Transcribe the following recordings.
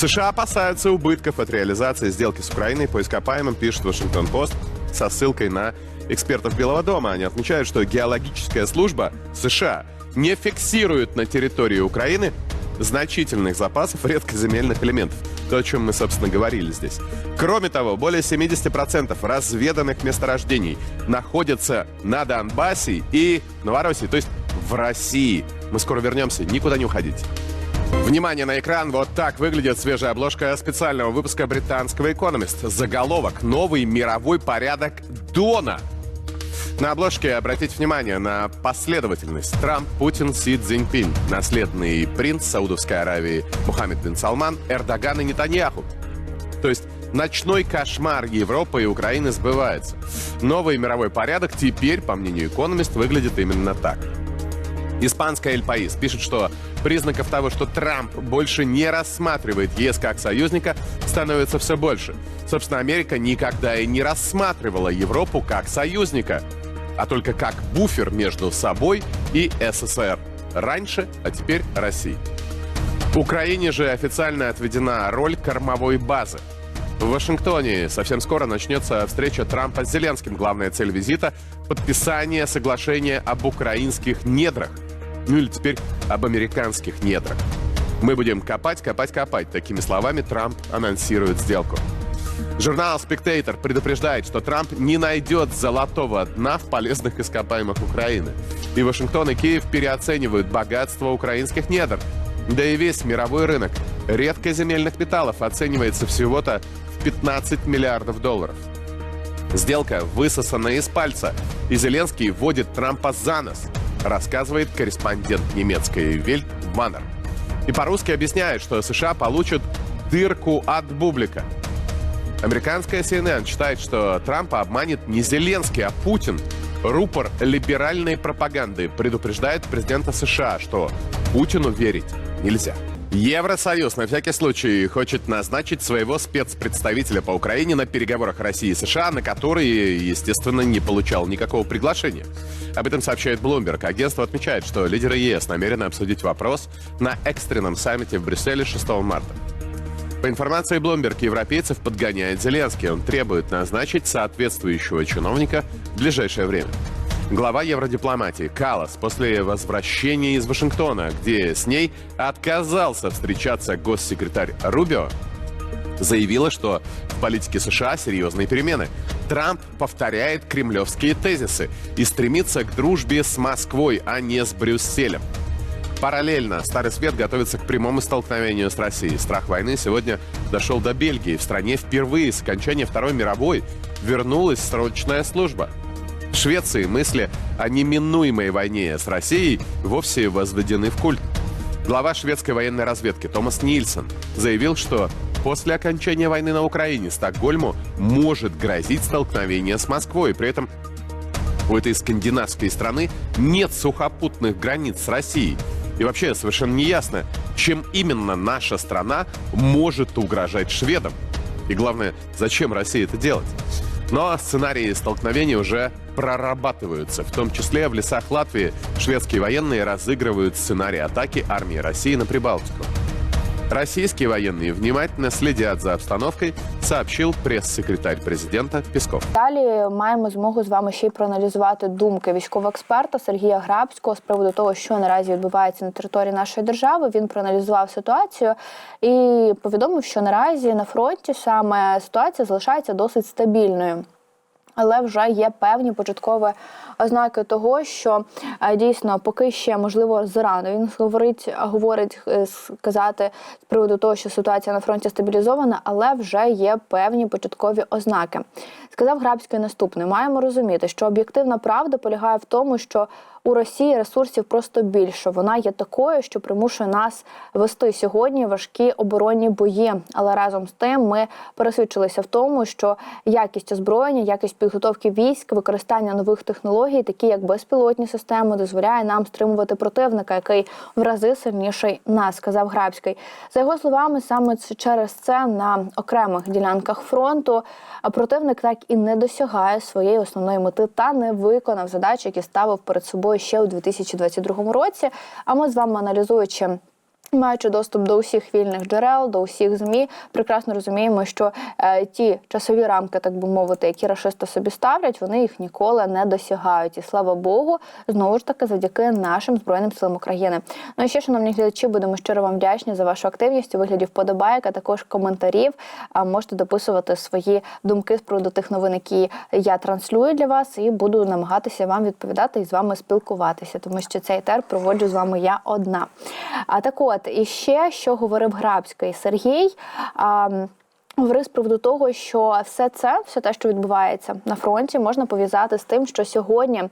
США опасаются убытков от реализации сделки с Украиной по ископаемым, пишет Вашингтон-Пост со ссылкой на экспертов Белого дома. Они отмечают, что геологическая служба США не фиксирует на территории Украины значительных запасов редкоземельных элементов. То, о чем мы, собственно, говорили здесь. Кроме того, более 70% разведанных месторождений находятся на Донбассе и Новороссии, то есть в России. Мы скоро вернемся, никуда не уходите. Внимание на экран. Вот так выглядит свежая обложка специального выпуска британского «Экономист». Заголовок «Новый мировой порядок Дона». На обложке обратите внимание на последовательность. Трамп, Путин, Си Цзиньпинь, наследный принц Саудовской Аравии Мухаммед бин Салман, Эрдоган и Нетаньяху. То есть ночной кошмар Европы и Украины сбывается. Новый мировой порядок теперь, по мнению «Экономист», выглядит именно так. Испанская Эль Паис пишет, что признаков того, что Трамп больше не рассматривает ЕС как союзника, становится все больше. Собственно, Америка никогда и не рассматривала Европу как союзника, а только как буфер между собой и СССР. Раньше, а теперь России. Украине же официально отведена роль кормовой базы. В Вашингтоне совсем скоро начнется встреча Трампа с Зеленским. Главная цель визита – подписание соглашения об украинских недрах. Ну или теперь об американских недрах. Мы будем копать, копать, копать. Такими словами Трамп анонсирует сделку. Журнал Spectator предупреждает, что Трамп не найдет золотого дна в полезных ископаемых Украины. И Вашингтон и Киев переоценивают богатство украинских недр. Да и весь мировой рынок редкоземельных металлов оценивается всего-то в 15 миллиардов долларов. Сделка высосана из пальца, и Зеленский вводит Трампа за нос, рассказывает корреспондент немецкой Вельт Маннер. И по-русски объясняет, что США получат дырку от бублика. Американская CNN считает, что Трампа обманет не Зеленский, а Путин. Рупор либеральной пропаганды предупреждает президента США, что Путину верить нельзя. Евросоюз на всякий случай хочет назначить своего спецпредставителя по Украине на переговорах России и США, на которые, естественно, не получал никакого приглашения. Об этом сообщает Bloomberg. Агентство отмечает, что лидеры ЕС намерены обсудить вопрос на экстренном саммите в Брюсселе 6 марта. По информации Bloomberg, европейцев подгоняет Зеленский. Он требует назначить соответствующего чиновника в ближайшее время. Глава евродипломатии Калас после возвращения из Вашингтона, где с ней отказался встречаться госсекретарь Рубио, заявила, что в политике США серьезные перемены. Трамп повторяет кремлевские тезисы и стремится к дружбе с Москвой, а не с Брюсселем. Параллельно Старый Свет готовится к прямому столкновению с Россией. Страх войны сегодня дошел до Бельгии. В стране впервые с окончания Второй мировой вернулась срочная служба. В Швеции мысли о неминуемой войне с Россией вовсе возведены в культ. Глава шведской военной разведки Томас Нильсон заявил, что после окончания войны на Украине Стокгольму может грозить столкновение с Москвой. При этом у этой скандинавской страны нет сухопутных границ с Россией. И вообще совершенно не ясно, чем именно наша страна может угрожать шведам. И главное, зачем России это делать? Но сценарии столкновений уже прорабатываются. В том числе в лесах Латвии шведские военные разыгрывают сценарий атаки армии России на Прибалтику. Российские военные внимательно следят за обстановкой, сообщил пресс-секретарь президента Песков. Далі маємо змогу з вами ще й проаналізувати думки військового експерта Сергія Грабського з приводу того, що наразі відбувається на території нашої держави. Він проаналізував ситуацію і повідомив, що наразі на фронті саме ситуація залишається досить стабільною. Але вже є певні початкові ознаки того, що е, дійсно поки ще можливо зарано. Він говорить, говорить е, сказати з приводу того, що ситуація на фронті стабілізована, але вже є певні початкові ознаки. Сказав Грабський наступне: маємо розуміти, що об'єктивна правда полягає в тому, що у Росії ресурсів просто більше. Вона є такою, що примушує нас вести сьогодні важкі оборонні бої. Але разом з тим ми пересвідчилися в тому, що якість озброєння, якість підготовки військ, використання нових технологій, такі як безпілотні системи, дозволяє нам стримувати противника, який в рази сильніший нас, сказав Грабський. За його словами, саме через це на окремих ділянках фронту противник так і не досягає своєї основної мети та не виконав задачі, які ставив перед собою ще у 2022 році. А ми з вами аналізуючи Маючи доступ до усіх вільних джерел, до усіх змі, прекрасно розуміємо, що е, ті часові рамки, так би мовити, які рашисти собі ставлять, вони їх ніколи не досягають. І слава Богу, знову ж таки, завдяки нашим збройним силам України. Ну і ще, шановні глядачі, будемо щиро вам вдячні за вашу активність у вигляді вподобайок, а також коментарів. А можете дописувати свої думки з приводу тих новин, які я транслюю для вас, і буду намагатися вам відповідати і з вами спілкуватися, тому що цей тер проводжу з вами я одна. А так от, і ще що говорив Грабський Сергій. А, Говорив з приводу того, що все це, все те, що відбувається на фронті, можна пов'язати з тим, що сьогодні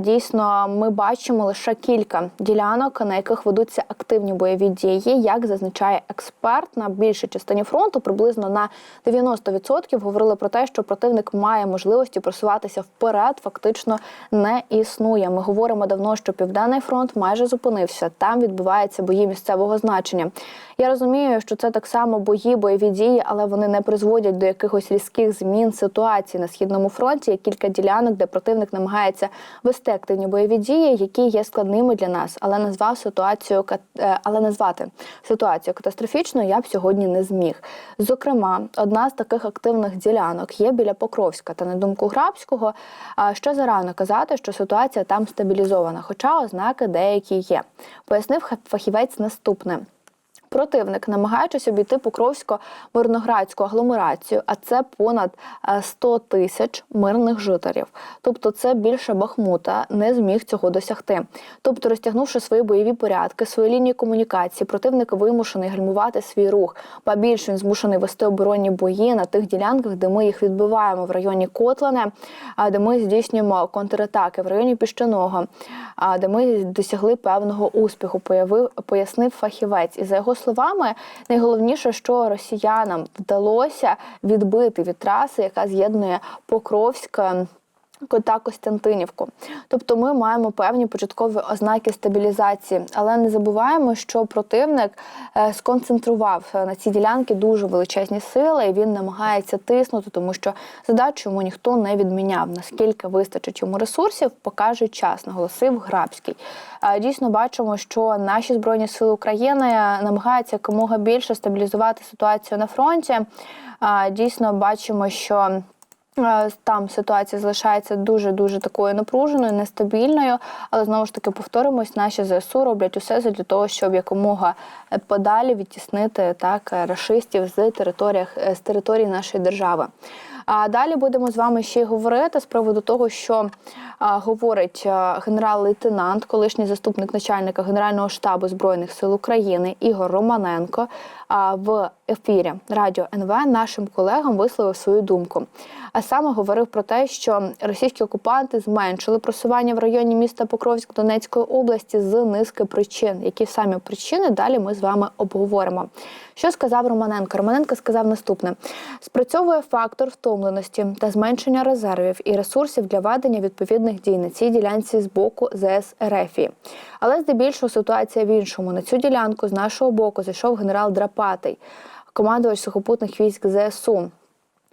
дійсно ми бачимо лише кілька ділянок, на яких ведуться активні бойові дії. Як зазначає експерт, на більшій частині фронту, приблизно на 90% говорили про те, що противник має можливості просуватися вперед, фактично не існує. Ми говоримо давно, що південний фронт майже зупинився. Там відбуваються бої місцевого значення. Я розумію, що це так само бої, бойові дії, але вони не призводять до якихось різких змін ситуації на східному фронті. Є кілька ділянок, де противник намагається вести активні бойові дії, які є складними для нас, але назвав ситуацію е, але назвати ситуацію катастрофічною я б сьогодні не зміг. Зокрема, одна з таких активних ділянок є біля Покровська. Та на думку Грабського, ще зарано казати, що ситуація там стабілізована, хоча ознаки деякі є. Пояснив фахівець наступне. Противник, намагаючись обійти Покровсько-Мирноградську агломерацію, а це понад е, 100 тисяч мирних жителів. Тобто, це більше Бахмута не зміг цього досягти. Тобто, розтягнувши свої бойові порядки, свої лінії комунікації, противник вимушений гальмувати свій рух. Ба більше він змушений вести оборонні бої на тих ділянках, де ми їх відбиваємо в районі Котлане, де ми здійснюємо контратаки в районі Піщаного, а де ми досягли певного успіху. Пояснив фахівець. І за його словами, найголовніше, що росіянам вдалося відбити від траси, яка з'єднує Покровськ. Е, та Костянтинівку. Тобто ми маємо певні початкові ознаки стабілізації, але не забуваємо, що противник е, сконцентрував е, на ці ділянки дуже величезні сили, і він намагається тиснути, тому що задачу йому ніхто не відміняв. Наскільки вистачить йому ресурсів, покаже час, наголосив Грабський. Дійсно бачимо, що наші збройні сили України намагаються якомога більше стабілізувати ситуацію на фронті. Дійсно бачимо, що Там ситуація залишається дуже дуже такою напруженою, нестабільною. Але знову ж таки повторимось, наші ЗСУ роблять усе для того, щоб якомога е, подалі відтіснити так е, рашистів з територіях з території нашої держави. А далі будемо з вами ще й говорити з приводу того, що а, говорить генерал-лейтенант, колишній заступник начальника Генерального штабу збройних сил України Ігор Романенко. А в ефірі Радіо НВ нашим колегам висловив свою думку. А саме говорив про те, що російські окупанти зменшили просування в районі міста Покровськ Донецької області з низки причин. Які самі причини далі ми з вами обговоримо. Що сказав Романенко? Романенко сказав наступне: спрацьовує фактор втомленості та зменшення резервів і ресурсів для ведення відповідних дій на цій ділянці з боку ЗС РФ. Але здебільшого ситуація в іншому. На цю ділянку з нашого боку зайшов генерал Драпатий, командувач сухопутних військ ЗСУ.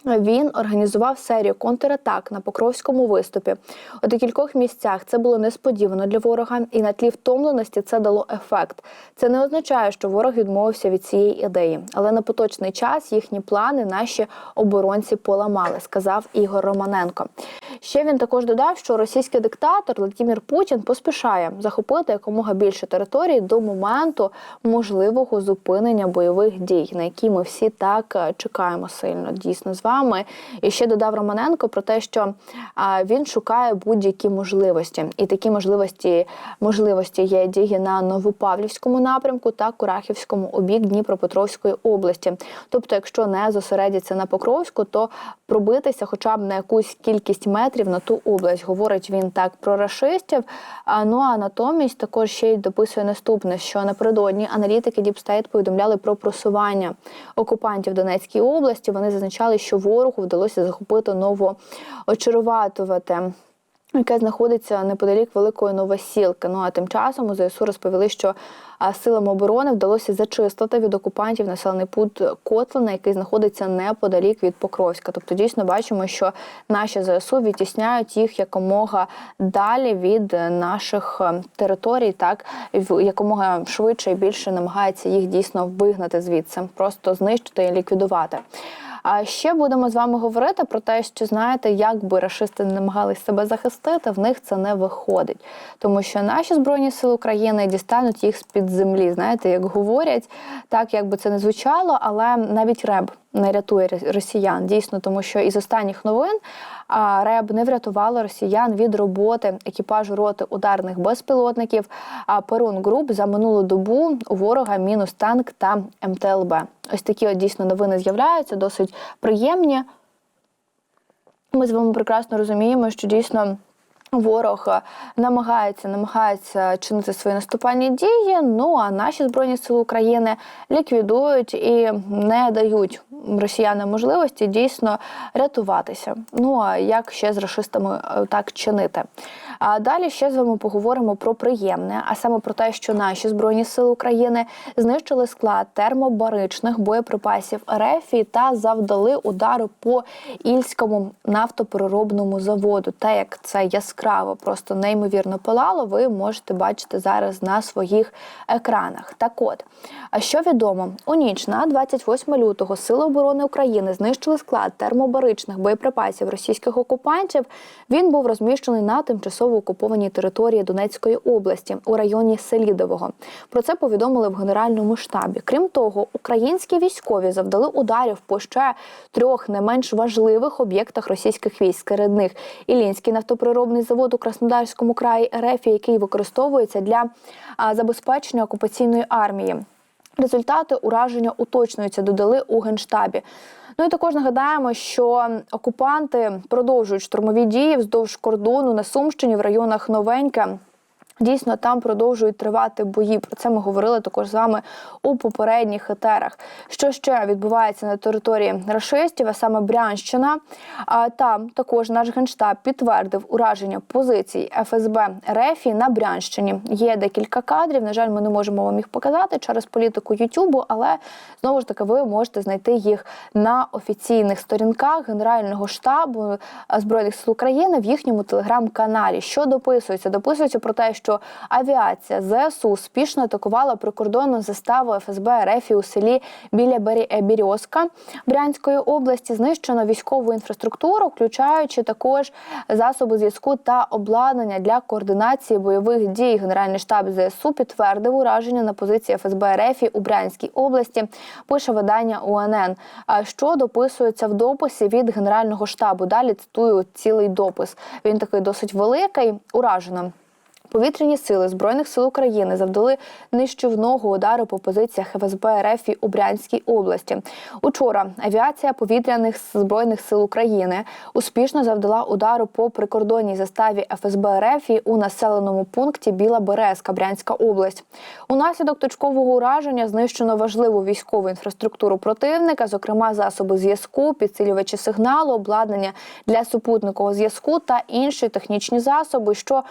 Він організував серію контратак на Покровському виступі. У декількох місцях це було несподівано для ворога, і на тлі втомленості це дало ефект. Це не означає, що ворог відмовився від цієї ідеї, але на поточний час їхні плани наші оборонці поламали, сказав Ігор Романенко. Ще він також додав, що російський диктатор Владимир Путін поспішає захопити якомога більше територій до моменту можливого зупинення бойових дій, на які ми всі так е, чекаємо сильно. Дійсно з вами. І ще додав Романенко про те, що він шукає будь-які можливості, і такі можливості можливості є дії на Новопавлівському напрямку та Курахівському у бік Дніпропетровської області. Тобто, якщо не зосередяться на Покровську, то пробитися хоча б на якусь кількість метрів на ту область. Говорить він так про расистів. А ну а натомість також ще й дописує наступне: що напередодні аналітики Діпстейт повідомляли про просування окупантів Донецької області. Вони зазначали, що ворогу вдалося захопити новоочаруватувати яке знаходиться неподалік Великої Новосілки. Ну а тим часом у ЗСУ розповіли, що силам оборони вдалося зачистити від окупантів населений пункт Котлина, який знаходиться неподалік від Покровська. Тобто, дійсно бачимо, що наші ЗСУ відтісняють їх якомога далі від наших е, територій, так якомога швидше і більше намагається їх дійсно вигнати звідси, просто знищити і ліквідувати. А ще будемо з вами говорити про те, що знаєте, як би не намагались себе захистити, в них це не виходить, тому що наші збройні сили України дістануть їх з під землі. Знаєте, як говорять, так як би це не звучало, але навіть реб не рятує росіян. Дійсно, тому що із останніх новин РЕБ не врятувало росіян від роботи екіпажу роти ударних безпілотників. А Перун Груп за минулу добу у ворога мінус танк та МТЛБ. Ось такі от дійсно новини з'являються, досить приємні. Ми з вами прекрасно розуміємо, що дійсно. Ворог е, намагається намагається чинити свої наступальні дії. Ну а наші збройні сили України ліквідують і не дають росіянам можливості дійсно рятуватися. Ну а як ще з рашистами е, так чинити? А далі ще з вами поговоримо про приємне, а саме про те, що наші збройні сили України знищили склад термобаричних боєприпасів РФ та завдали удару по ільському нафтопереробному заводу. Те, як це яскраво, просто неймовірно палало, ви можете бачити зараз на своїх екранах. Так от, а що відомо? У ніч на 28 лютого Сили оборони України знищили склад термобаричних боєприпасів російських окупантів. Він був розміщений на тимчасово окупованій території Донецької області у районі Селідового. Про це повідомили в Генеральному штабі. Крім того, українські військові завдали ударів по ще трьох не менш важливих об'єктах російських військ. Серед них Ілінський нафтопереробний завод у Краснодарському краї РФ, який використовується для забезпечення окупаційної армії. Результати ураження уточнюються, додали у генштабі. Ну і також нагадаємо, що окупанти продовжують штурмові дії вздовж кордону на Сумщині в районах Новеньке. Дійсно, там продовжують тривати бої. Про це ми говорили також з вами у попередніх етерах. Що ще відбувається на території рашистів, а саме Брянщина? А там також наш генштаб підтвердив ураження позицій ФСБ РФ на Брянщині. Є декілька кадрів. На жаль, ми не можемо вам їх показати через політику Ютубу, але знову ж таки ви можете знайти їх на офіційних сторінках Генерального штабу е, збройних сил України в їхньому телеграм-каналі. Що дописується? Дописується про те, що авіація ЗСУ успішно атакувала прикордонну заставу ФСБ РФ у селі біля Бері- е, Брянської області. Знищено військову інфраструктуру, включаючи також засоби зв'язку та обладнання для координації бойових дій. Генеральний штаб ЗСУ підтвердив ураження на позиції ФСБ РФ у Брянській області. Пише видання УНН. А що дописується в дописі від Генерального штабу? Далі цитую цілий допис. Він такий досить великий. Уражено. Повітряні сили Збройних сил України завдали нищівного удару по позиціях ФСБ РФ у Брянській області. Учора авіація повітряних збройних сил України успішно завдала удару по прикордонній заставі ФСБ РФ у населеному пункті Біла Березка, Брянська область. Унаслідок точкового ураження знищено важливу військову інфраструктуру противника, зокрема засоби зв'язку, підсилювачі сигналу, обладнання для супутникового зв'язку та інші технічні засоби, що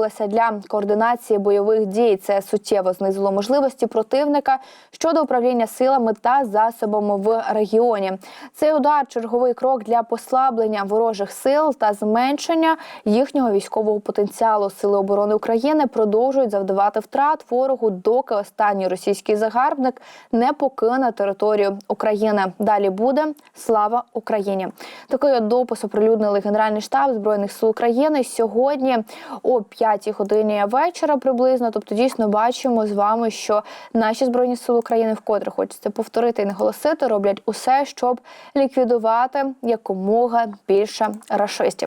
використовувалися для координації бойових дій. Це суттєво знизило можливості противника щодо управління силами та засобами в регіоні. Цей удар черговий крок для послаблення ворожих сил та зменшення їхнього військового потенціалу. Сили оборони України продовжують завдавати втрат ворогу, доки останній російський загарбник не покине територію України. Далі буде слава Україні. Такий допис оприлюднили Генеральний штаб збройних сил України сьогодні о 5 годині вечора приблизно. Тобто, дійсно бачимо з вами, що наші збройні сили України вкотре хочеться повторити і наголосити, роблять усе, щоб ліквідувати якомога більше рашистів.